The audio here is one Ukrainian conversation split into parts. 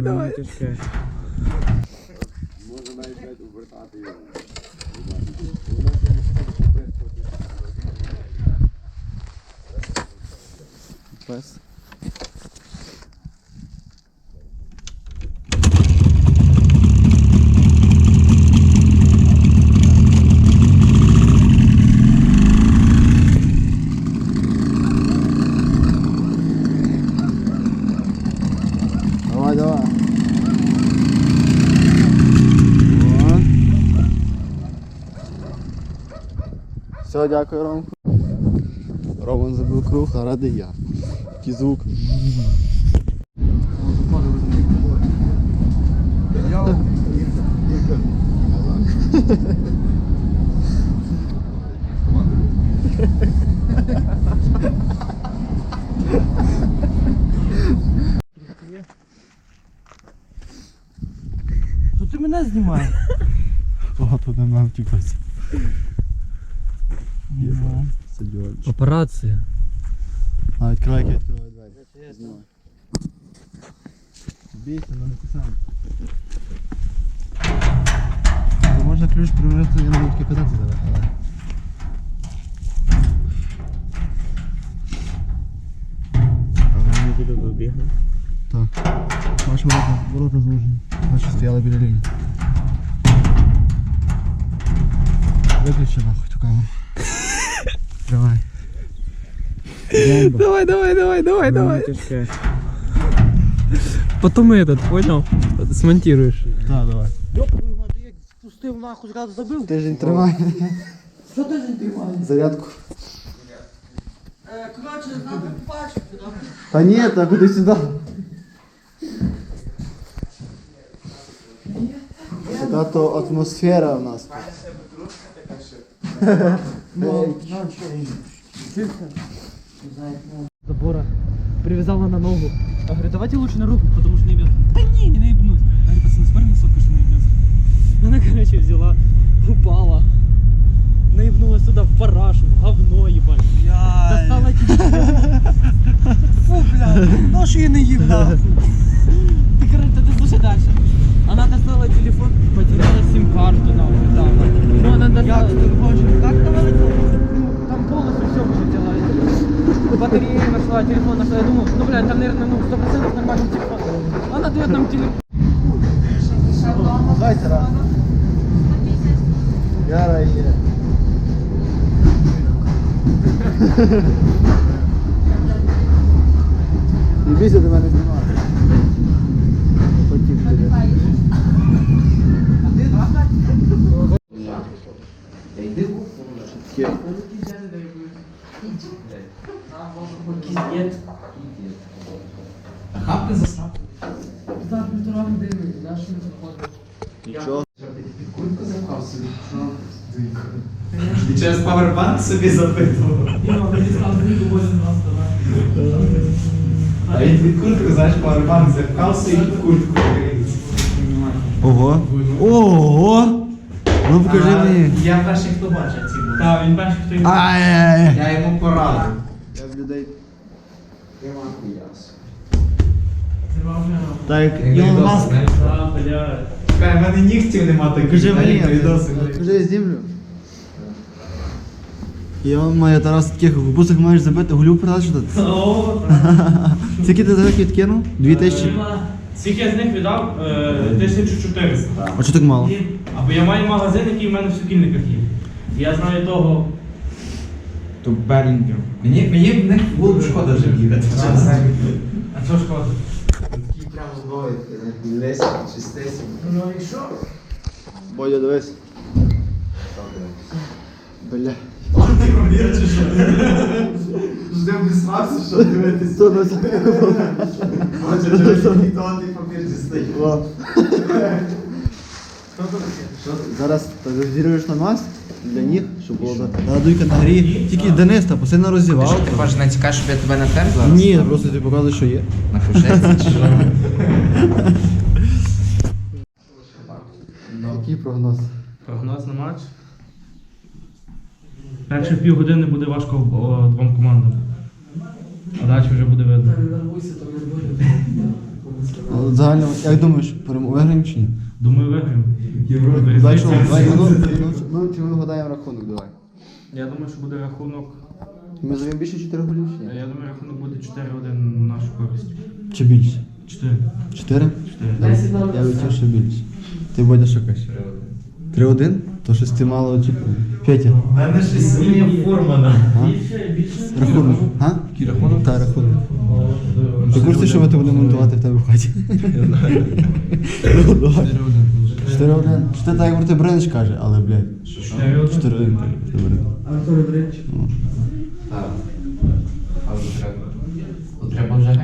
Давай, давай, давай. Все, дякую, Ромку. Роман забив круг, а радий я. Який звук. То ти мене знімаєш? Багато не мав тікати. Сидьонч. Операція. А, відкривай, я відкриваю двері. Знімай. Бійся, ну не писав. То можна ключ привезти, я не буду таки казати зараз, але. А мені буде вибігти. Так. Наші ворота, ворота звужені. Наші стояли біля лінії. Виключи нахуй цю камеру. Бомба. Давай, давай, давай, давай, давай. Потом этот, понял? Смонтируешь. Так, давай. Ёпрую, мать, я пустив нахуй, зразу забив. Тиждень тримай. Що ти не тримаєш? Зарядку. Е, коротше, надо пачку. Та ні, та куди сюди. Така то атмосфера у нас. Ну, Забора привязала на ногу. Я говорю, давайте лучше на руку, потому что не ебет. Да не, не наебнусь. Я говорю, пацаны, смотри на сотку, что наебнется. Она, короче, взяла, упала. Наебнулась туда в парашу, в говно, ебать. Достала телефон. Фу, бля, ну что я наеб, нахуй. Ты, короче, ты слушай дальше. Она достала телефон, потеряла сим-карту, нахуй, там. Ну, она достала... Как там она Ну, там полностью все вылетело Батарею нашла, телефон нашла. Я думаю, ну, блядь, там, наверное, ну, 100% нормальный телефон. Она дает нам телефон. Давайте раз. Яра є. Не бійся до мене знімати. Через павербанк собі запитував. Давай. А він від куртки, знаєш, павербанк запхав собі в куртку. Ого. Ого. Ну покажи А, мені. Я перший, хто бачив ці були. Так, він перший, хто його... Ай-яй-яй. Я йому порадив. Я в людей. Так, Так, Ілон Маск. А, блядь. Чекай, в мене нігтів нема таких. Покажи мені. відоси. Знімлю. Он має Тарас таких бусах маєш забити, гулю продати що тут. Скільки ти за них відкинув? Дві тисячі? Скільки я з них віддав? Е, 1400. А чого так мало? Або я маю магазин, який в мене в сукільниках є. Я знаю того. То Белінгер. Мені, мені в них було б шкода вже бігати. А що шкода? Такі прямо зброї. Ну і що? Бодя, дивись. Бля. Що. Що на ніхто папір дістає. Зараз розігруєш на нас для них, щоб було за- на дуйка на грі. Тільки Денис, та посильно роздівав. Ти хочеш натякати, щоб я тебе натер зараз? Ні, просто ти показуєш, що є. На фушеці чи що? Який прогноз? Прогноз на матч. Перші півгодини буде важко о, двом командам. А далі вже буде видно. Ну, Загально, як думаєш, перемо- виграємо чи ні? Думаю, виграємо. Давай, що, давай, ну, ну, ну, чи ми вгадаємо рахунок, давай. Я думаю, що буде рахунок. Ми заб'ємо більше 4 голів чи ні? Я думаю, рахунок буде 4-1 на нашу користь. Чи більше? 4. 4? Я відчув, що більше. Ти що кажеш? 3-1? То щось ти мало очікував. Петя. У мене щось змінює форма. А? Рахунок. А? Рахунок? Так, рахунок. Ти курсі, що ми то будемо монтувати в тебе в хаті? Ну, давай. 4-1. Що ти так, як ти Бренч каже, але, блядь. 4-1. 4-1 каже, ти Бренч. Артур Брич. Так. А вже треба. Треба вже ли?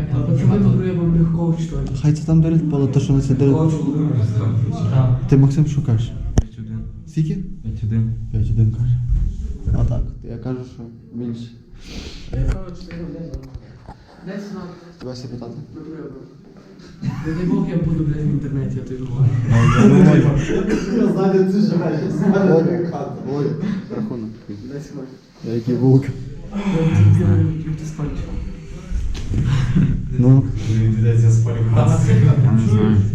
Хай це там деруть поле, то що на це деруть. Ти Максим що кажеш? 5-1. Скільки? 5-1. 5-1 каже. А так, я кажу, що більше. Тебе все питати? Не дай Бог, я буду, блядь, в інтернеті, я тобі говорю. Володя, Володя, рахунок. Я який вовк. Ну,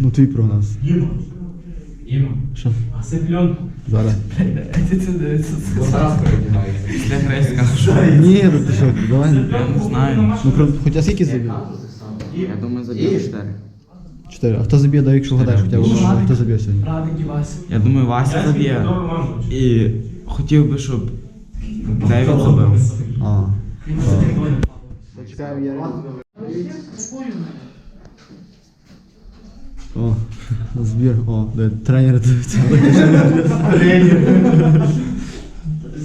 ну твій прогноз. Іма. Іма. Що? А це пленку. Зараз. Ні, ну ти що, давай. Я не знаю. Ну, про- хоча скільки заб'є? Я думаю, заб'ю 4. Чотири. А хто заб'є, дай, якщо вгадаєш хоча б одного. Хто заб'є сьогодні? Радик і Вася. Я думаю, Вася заб'є. І хотів би, щоб Девід забив. А. О, збір. О, де тренер дивиться.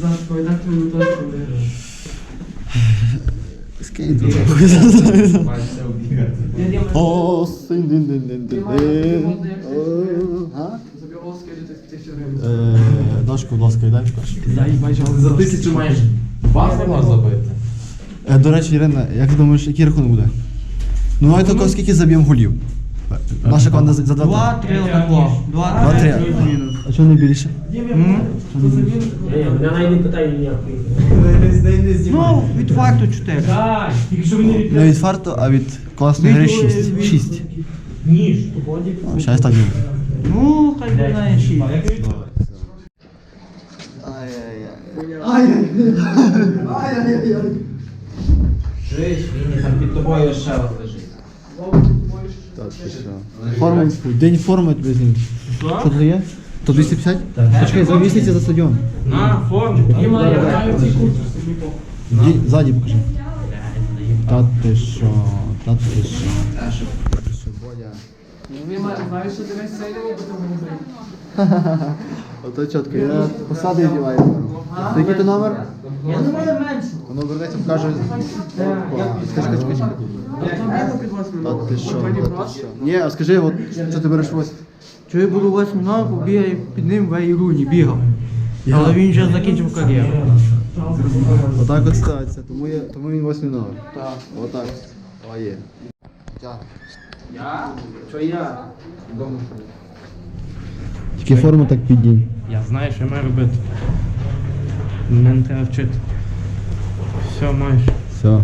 Зараз повідати мені точно виграє. Скейт. О, син дин дин дин дин дин. А? Забив гол, ти тисячу гривень. Е, будь ласка, дай покажи. За тисячу майже. Два можна забити. Е, До речі, Ірина, як ти думаєш, який рахунок буде? Ну, давай тільки скільки заб'ємо голів. Наша команда за за два. Два-три отако. Два-три. А чого не більше? Я навіть не питаю ніякої. Ну, від факту 4. Дай. Тільки що мені Не від фарту, а від класної гри 6. 6. Ніж. Зараз так буде. Ну, хай буде 6. Чуєш, Вінні, там під тобою ще раз лежить. Форму, день форми тобі знімуть. Що тут є? То 250? Почекай, за місяці за стадіон. На, форму. Ззаді покажи. Та ти що? Та ти що? Діма, знаєш, що дивись ти мене Ото чітко, я посади і діваю. Який ти номер? Я не маю меншу. Воно вернеться, покаже. Скажи, скажи, скажи. Та ти що? Та ти що? Ні, а скажи, от, що ти береш ось? Що я буду восьмий номер, побігаю під ним в Айруні, бігав. Але він вже закінчив кар'єру. Отак от стається, тому, я, тому він восьмий номер. Так. Отак. О, є. Тягне. Що я? Тільки форму так підній. Я знаю, що я маю робити. Мене треба вчити. Все, маєш. Все.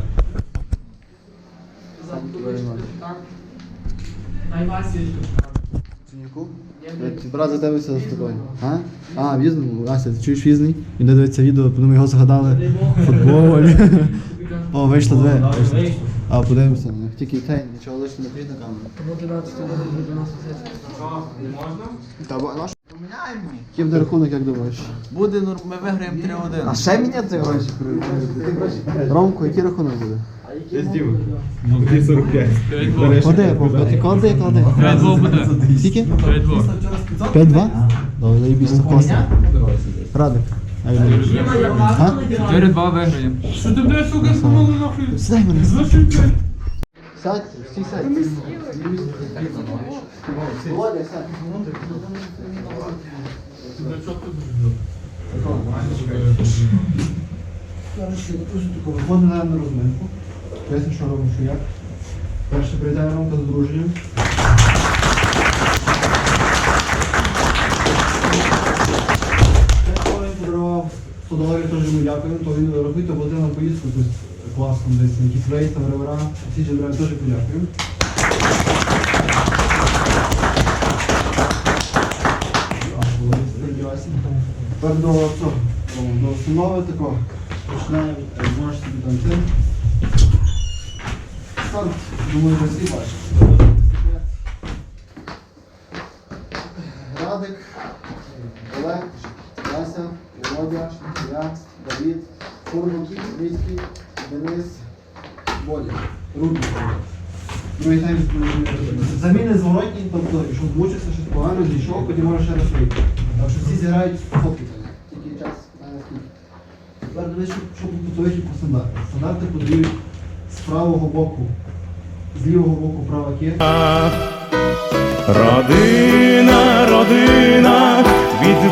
Брат за тебе все заступає. А? А, в'їзному? Ася, ти чуєш в'їзний? Він дивиться відео, подумаю, його згадали в футболі. О, вийшло дві. А, подивимося на них. Тільки цей, нічого лише не прийде на камеру. Тому 11 до нас Та, бо наш... Ким де рахунок, як думаєш? Буде, ну, ми виграємо 3-1. А ще міняти гроші? Ромко, який рахунок буде? Клади, клади, клади, клади. 5-2 буде. Скільки? 5-2. 5-2? Добре, заєбісь, класно. Радик. А, він не буде. А? 4-2 виграємо. Що ти, блядь, сука, самому нахуй? Сідай мене. Зашуй, блядь. Сядь, всі сядь. Володя, сядь. Виходимо на розминку. Поясню, що робимо, що як. Перше привітання Ромка з Подоларі теж йому дякуємо, то він робити буде на поїздку класно десь, на якісь рейси, ревера. Всі дженерам теж подякуємо. Тепер до цього, до установи такого. Починаємо, можеш собі там це. Старт, думаю, ви всі бачите. Радик, Олег. Вася, Володя, я, Давід, Фурман, Міський, Денис, Бодя, Рудник. Другий тайм заміни зворотні, тобто, якщо змучився, щось погано, зійшов, потім може ще раз вийти. Так що всі зіграють фотки. Тільки час знає скільки. Тепер дивись, що, що готові по стандартах. Стандарти подають з правого боку, з лівого боку права кір. Родина, родина, від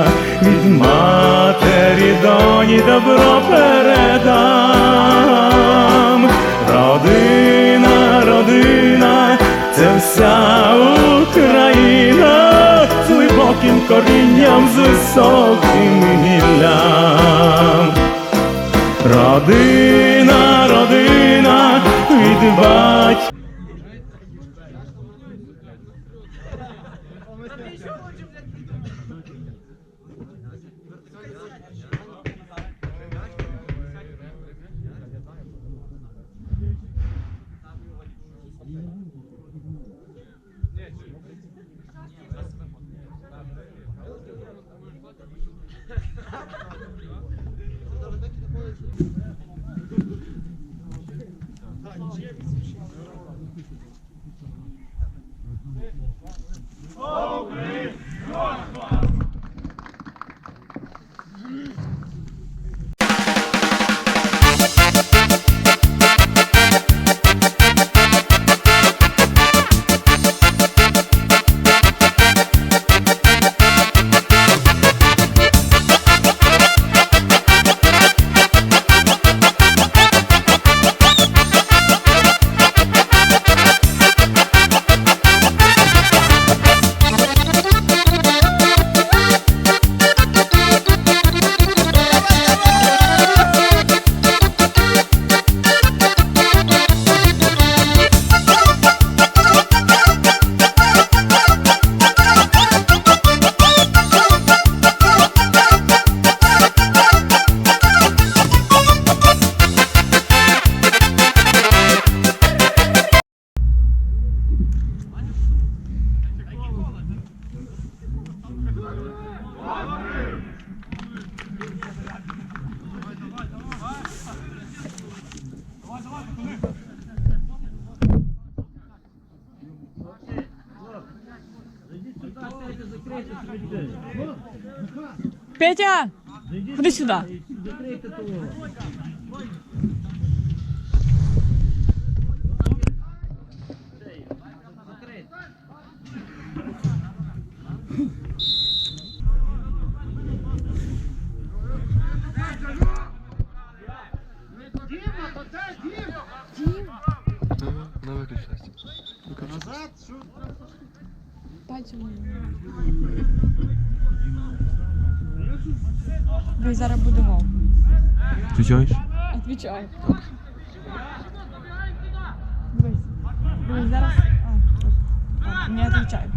доні добро передам. Родина, родина, це вся Україна з глибоким корінням, з високим гіллям. Родина, родина, від батька. Ходи Дивись. Дивись, зараз. А, не отвечай.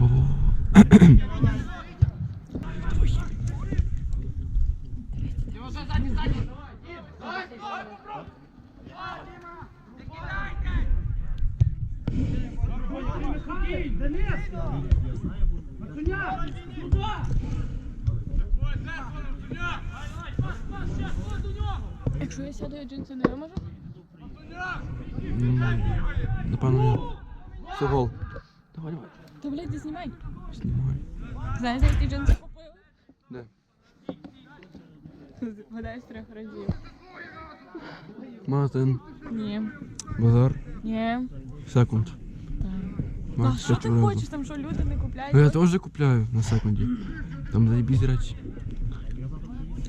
Якщо я сяду, я джинси не виможу? Напевно, все гол. Давай, давай. То, блядь, ти знімай. Знімай. Знаєш, за які джинси купили? Де? Гадаю, з трьох разів. Мартин. Ні. Базар. Ні. Секунд. Та що ти хочеш, там що люди не купляють? Ну я теж купляю на секунді. Там заєбісь речі.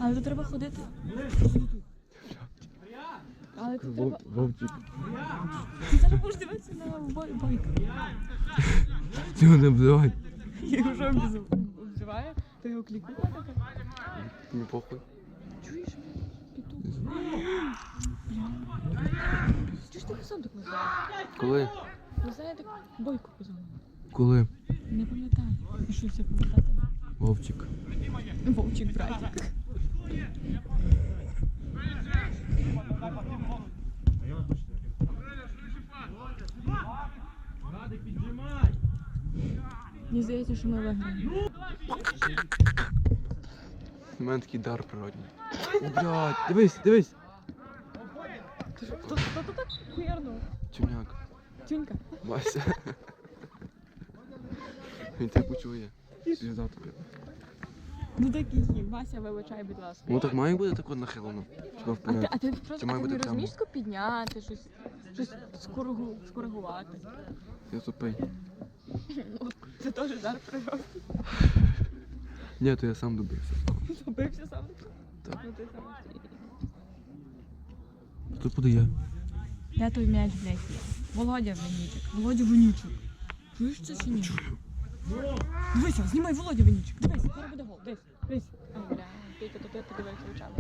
Але то треба ходити. Але тут треба... Вовчик. Ти зараз будеш дивитися на бой- бойка. Цього не обзивай. Я вже обзив- обзиваю, то його клікує таке. Мені похуй. Чуєш? Чого ж ти сам так називаєш? Коли? Ви знаєте, бойку позвонив. Коли? Не пам'ятаю. Що це пам'ятати? Вовчик. Вовчик братик. Мені здається, що ми виграємо. У мене такий дар природній. О, блядь, дивись, дивись. Хто хто тут так хуярнув? Чумняк. Тюнька. Вася. Він тебе почує. Звізда тобі. Ну так такий, Вася, вибачай, будь ласка. Ну так має бути тако нахилено. Сюди А ти, вперед. а ти просто має а ти бути не прямо. розумієш тако підняти, щось, щось скоригу, скоригувати. Я тупий. Ну, це теж дар природи. Ні, то я сам добився. Добився сам. Так. Ну, ти сам. Хто подає? Де той м'яч, блядь, є? Володя Венічик. Володя Венічик. Чуєш це чи ні? Дивися, знімай Володя Венічик. Дивись, зараз буде гол. Дивись, дивись. Бля, Петя, то ти подивився очами.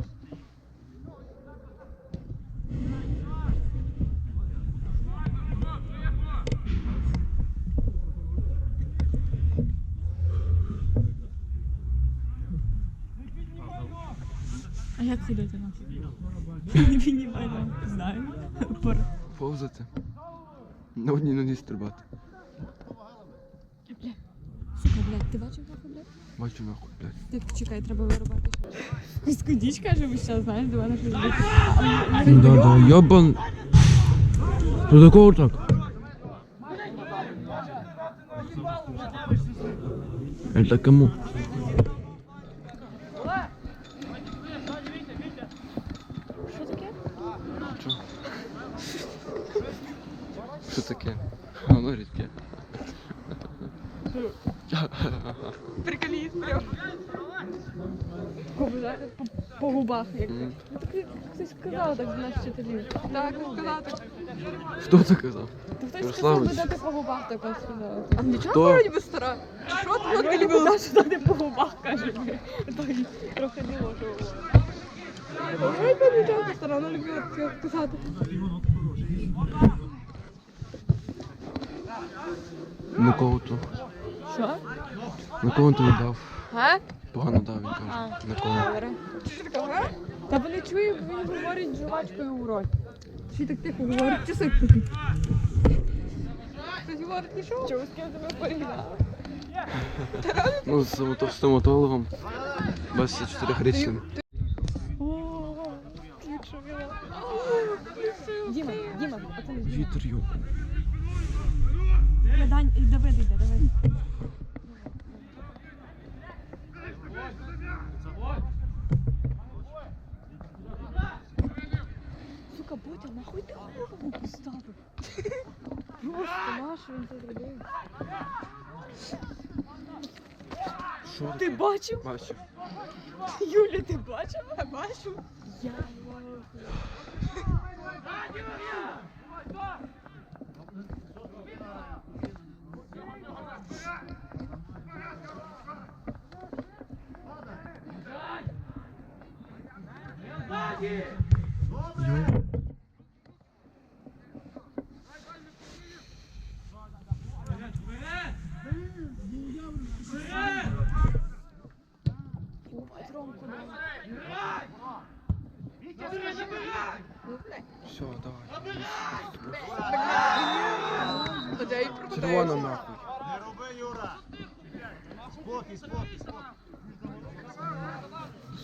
А як ходити нас? Піднімай нам, знаю. Пора. Повзати. На одній нозі стрибати. Бля. Сука, блядь, ти бачив нахуй, блядь? Бачу нахуй, блядь. Так, чекай, треба вирубати ще. Скудіч каже, ви ще знаєш, до мене щось буде. Да, да, йобан. До такого так. Это кому? Хтось сказав так з наших вчителів. Так, сказав так. Хто це казав? То хтось сказав, би дати по губах так сказав. А нічого Хто? вроді би стара. Що ти вроді би дати дати по губах, каже. Той трохи не можу. Ой, нічого стара, вона любила таке сказати. На кого то? Що? На кого ти дав? А? Погано дав, він каже. На кого? Добре. Та вони чують, як він говорить жувачкою у роті. Ще так тихо говорить, чи сик такий. Хтось говорить, нічого? Чого з ким тебе порігнали? Ну, з стомато- стоматологом. 24-річним. О, якщо віла. Діма, Діма, пацани. Вітер йоб. Дань, і Давид йде, Давид. Ботя, нахуй ти голову поставив? Просто наш він це зробив. Що Ти бачив? Бачив. Юля, ти бачив? Я бачу. Я Все, давай. Червона нахуй.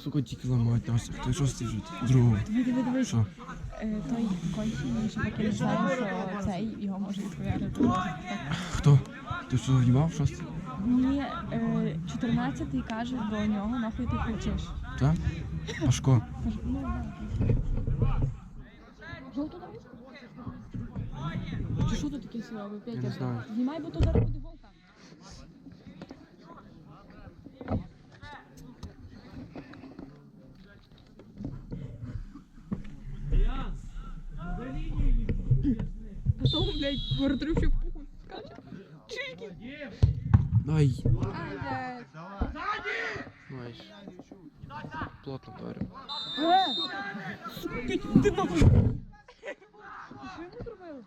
Сука, тільки ламають нас. Хто що стежить? Другого. Диви, диви, диви. Що? Той кончений, що таки не знає, що цей його може відповідати. Хто? Ти що в'їбав щось? Ні, е, 14-й каже до нього, нахуй ти кричиш. Так? Пашко. Ну. Жовту давай? Чи що тут таке? Петя? не знаю. Знімай, бо то зараз буде голка. блядь, воротарю ще пуху скаче. Чики. Ай. Ай, блядь. Знаєш. Плотно вдарив. Е! Ти нахуй. Що йому зробили?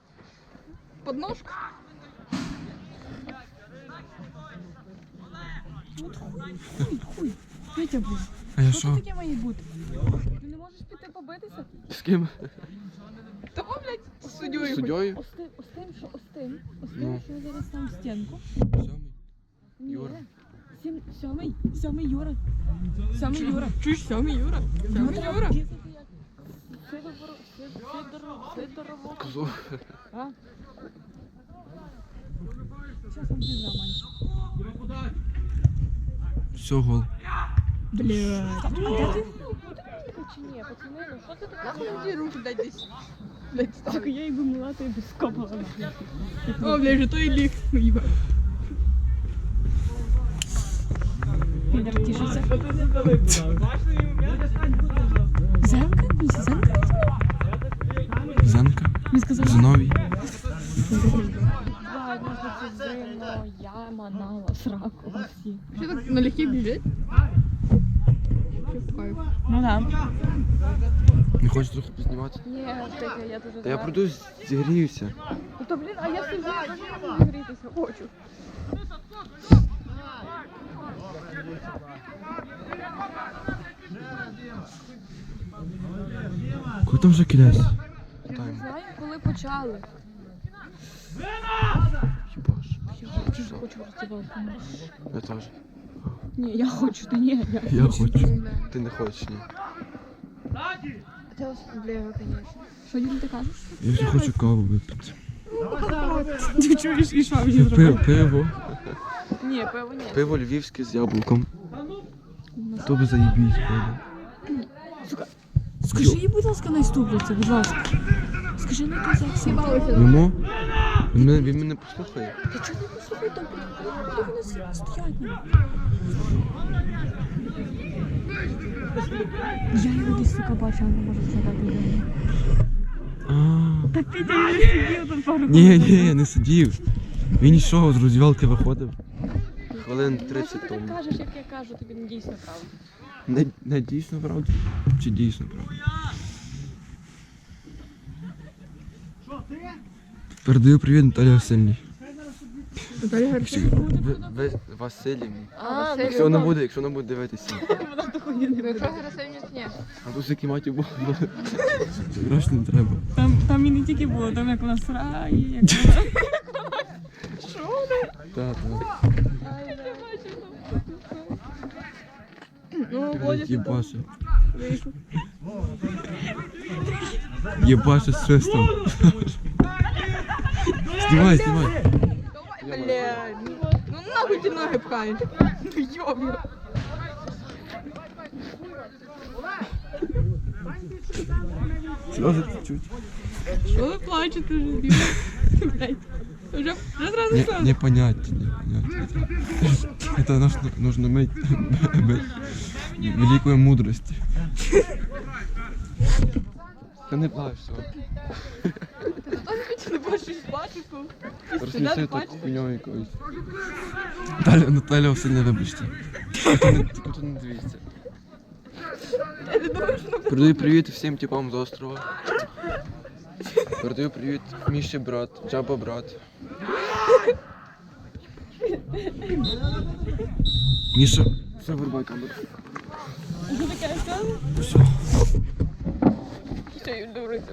Подножку? От хуй, хуй, хуй. Петя, блін. А я Що таке має бути? Ти не можеш піти побитися? З ким? Того, блядь, з суддєю. З суддєю? Ось тим, ось тим, що ось тим, ось тим, Ну. що я зараз там в стінку. Сьомий. Ні. Юра. Сім, сьомий, сьомий Юра. Сьомий Юра. Чуєш, сьомий Юра? Сьомий Юра. Сидоро, Сидоро, Сидорово. Козу. А? Все, гол. Блядь. А де ти? Чи ні, пацани, ну що це таке? Нахуй мені руки дай десь. Блядь, так я їх би мила, то я би скопала. О, блядь, же то і ліг. Їба. Підер, тішиться. Земка? Місі, земка? Зенка. Він сказав, Зиновій. Це зимно, яма, нала, сраку, всі. Що так налегке біжить? Ну да. Не хочеш трохи познімати? Ні, Петя, я дуже Та я зла. пройду, зігріюся. Ну то, блін, а я сидію, теж не можу грітися, хочу. Коли там вже кінець? Я не знаю, коли почали. Ж? Я хочу роздівалку. Я теж. Ні, я хочу, ти ні. Я, Я хочу. Ти не хочеш, ні. Це. Що, Юрій, ти кажеш? Я вже хочу каву випити. Ти чуєш, і що мені Пиво. Пиво. Ні, пиво ні. Пиво львівське з яблуком. То би заїбіть, пиво. Скажи їй, будь ласка, наступниця, будь ласка. Скажи на заксі. Йому? Він мене, він мене послухає. Та чого не послухай, там куди вони стоять? ну? Я його десь сука бачила, не можу згадати. А. Та Петя не сидів тут пару Ні, ні, я не сидів. Він йшов, з розвівалки виходив. Хвилин 30 Що ти так кажеш, як я кажу, тобі не дійсно правда. Не, не дійсно правда? Чи дійсно правда? Передаю привіт Наталі Васильівні. Ви, ви, Васильівні. А, Якщо вона буде, якщо вона буде дивитися. Якщо Гарсенко, ні. А тут які маті було. Гроші не треба. Там, там і не тільки було, там як вона срає, як вона... Так, так. Ну, Володя, Єбаше. з свистом. Знімай, знімай. Блядь, ну нахуй ти ноги пхаєш. Ну йобі. Сльози чуть. Що ви плачете вже, Діма? Блядь. Вже, вже зразу Не, сльози. не понять, не понять. Это нужно, нужно иметь, быть великой мудрости. Та не плачь, все. Не бачиш плачку. Рознеси так хуйньою якоюсь. Наталя, Наталя Васильівна, вибачте. Тільки не, тут не дивіться. Передаю привіт всім типам з острова. Передаю привіт Міші брат, Джаба брат. Міша, все, вирубай камеру. Що таке? Все. Що їй дуриться?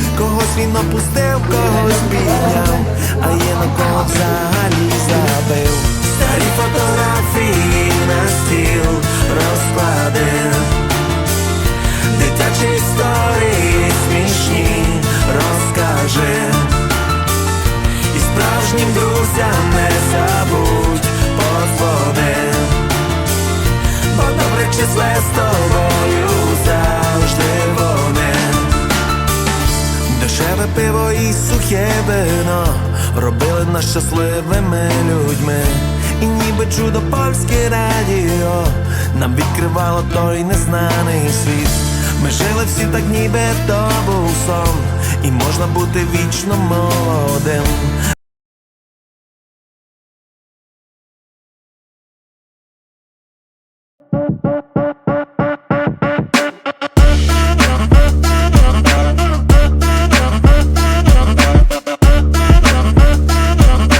Когось він опустив, когось підняв, а є на кого взагалі забив. Старі фотографії на стіл розкладив. Дитячі історії смішні розкажи справжнім друзям не забудь подзвони. Бо добре числе з тобою завжди. Дешеве пиво і сухе вино робили нас щасливими людьми. І ніби чудо польське радіо нам відкривало той незнаний світ. Ми жили всі так, ніби то був сон, і можна бути вічно молодим.